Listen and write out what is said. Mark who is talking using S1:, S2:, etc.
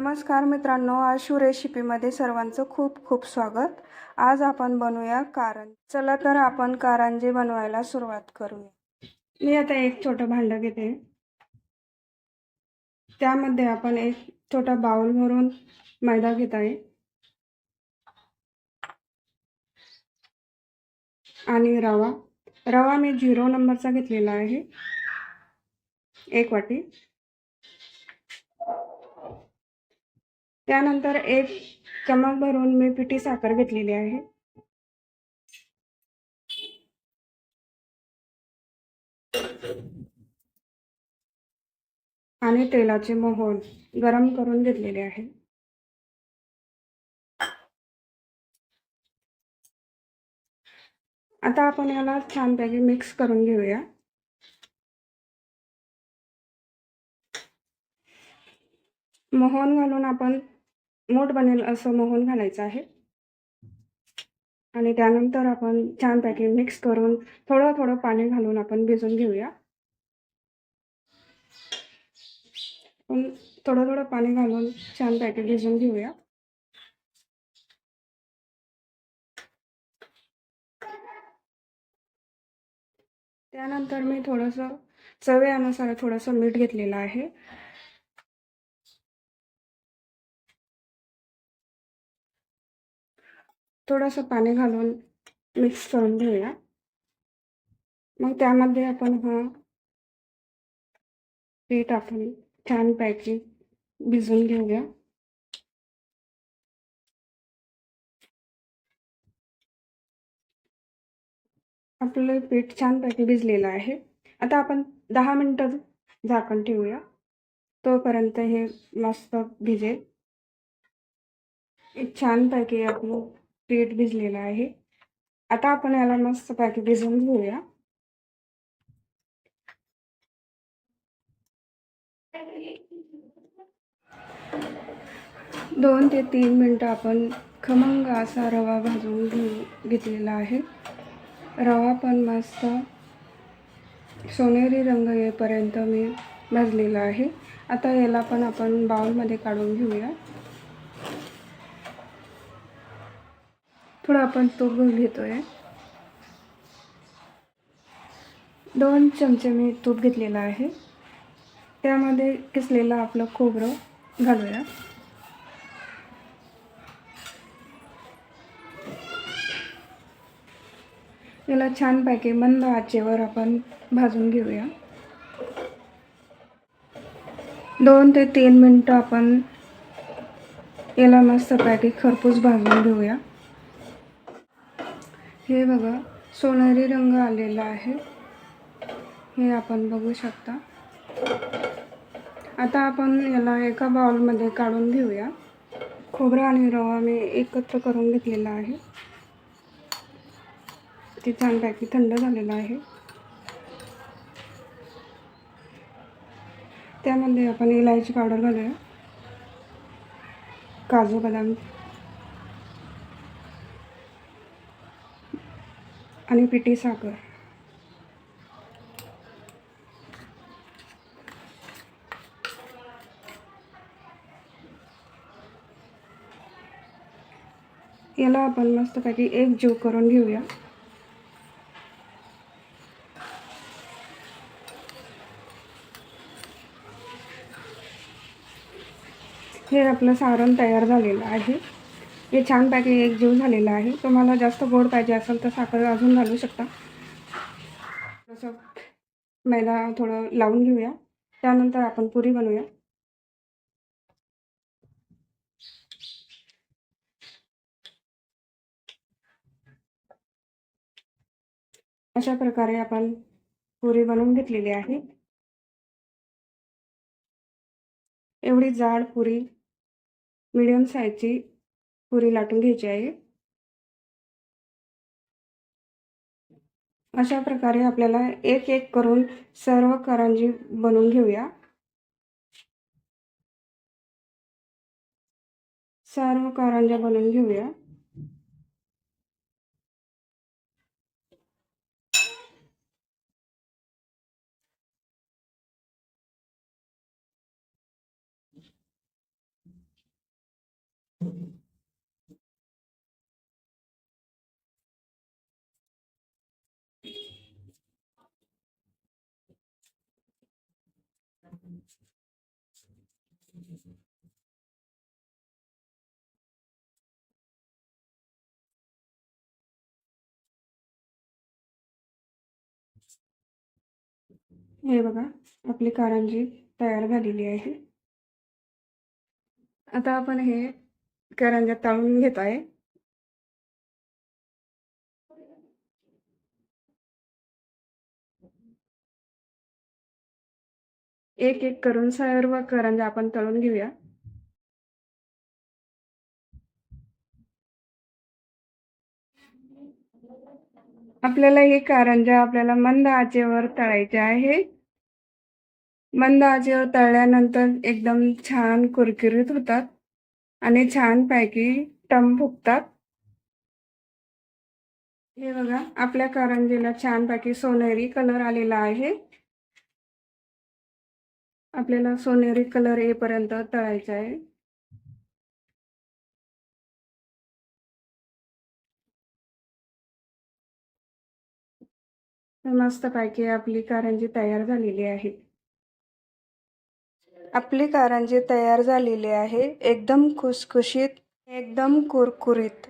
S1: नमस्कार मित्रांनो आशू रेसिपीमध्ये सर्वांचं खूप खूप स्वागत. आज आपण बनवूया कारंज. चला तर आपण कारंजी बनवायला सुरुवात करूया. मी आता एक छोटं भांडं घेते. त्यामध्ये आपण एक छोटा बाउल भरून मैदा घेत आहे. आणि रवा. रवा मी झिरो नंबरचा घेतलेला आहे. एक वाटी. त्यानंतर एक चमक भरून मी पिठी साखर घेतलेली आहे. आणि तेलाचे मोहन गरम करून घेतलेले आहे. आता आपण याला छानपैकी मिक्स करून घेऊया. मोहन घालून आपण मोठ बनेल असं मोहन घालायचं आहे. आणि त्यानंतर आपण छानपैकी मिक्स करून थोडं थोडं पाणी घालून आपण भिजून घेऊया. पण थोडं थोडं पाणी घालून छानपैकी भिजून घेऊया. त्यानंतर मी थोडंसं चव्यानुसार थोडंसं मीठ घेतलेलं आहे. थोडंसं पाणी घालून मिक्स करून घेऊया. मग त्यामध्ये आपण हा पीठ आपण छानपैकी भिजून घेऊया. आपलं पीठ छानपैकी भिजलेलं आहे. आता आपण दहा मिनटं झाकण ठेवूया. तोपर्यंत हे मस्त भिजेल. छानपैकी आपलं पीठ भिजलेलं आहे. आता आपण याला मस्त मस्तपैकी भिजवून घेऊया. दोन ते तीन मिनटं आपण खमंग असा रवा भाजून घेऊ घेतलेला आहे. रवा पण मस्त सोनेरी रंग येईपर्यंत मी भाजलेला आहे. आता याला पण आपण बाउलमध्ये काढून घेऊया. थोडा आपण तूप आहे दोन चमचे मी तूप घेतलेलं आहे. त्यामध्ये किसलेलं आपलं खोबरं घालूया. याला छानपैकी मंद आचेवर आपण भाजून घेऊया. दोन ते तीन मिनटं आपण याला मस्तपैकी खरपूस भाजून घेऊया. हे बघा सोनेरी रंग आलेला आहे. हे आपण बघू शकता. आता आपण याला एका बाउलमध्ये काढून घेऊया. खोबरं आणि रवा मी एकत्र करून घेतलेला आहे. ते छानपैकी थंड झालेलं आहे. त्यामध्ये आपण इलायची पावडर घालूया. काजू बदाम. आणि पिठी साखर. याला आपण मस्तपैकी एक जीव करून घेऊया. हे आपलं सारण तयार झालेलं आहे. हे छानपैकी एक जीव झालेला आहे. तुम्हाला जास्त गोड पाहिजे असेल तर साखर अजून घालू शकता. असं मैदा थोडं लावून घेऊया. त्यानंतर आपण पुरी बनवूया. अशा प्रकारे आपण पुरी बनवून घेतलेली आहे. एवढी जाड पुरी मीडियम साईजची पुरी लाटून घ्यायची आहे. अशा प्रकारे आपल्याला एक एक करून सर्व करंजी बनवून घेऊया. सर्व करंज्या बनवून घेऊया. हे बघा आपली कारंजी तयार झालेली आहे. आता आपण हे करंज्या तळून घेत आहे. एक एक करून सर्व करंजा आपण तळून घेऊया. आपल्याला हे कारंजा आपल्याला मंद आचेवर तळायचे आहे. मंद आचेवर तळल्यानंतर एकदम छान कुरकुरीत होतात आणि छानपैकी टम फुकतात हे बघा आपल्या करंजीला छानपैकी सोनेरी कलर आलेला आहे. आपल्याला सोनेरी कलर येईपर्यंत तळायचा आहे. मस्तपैकी आपली कारंजी तयार झालेली आहे. आपली कारंजी तयार झालेली आहे. एकदम खुसखुशीत एकदम कुरकुरीत.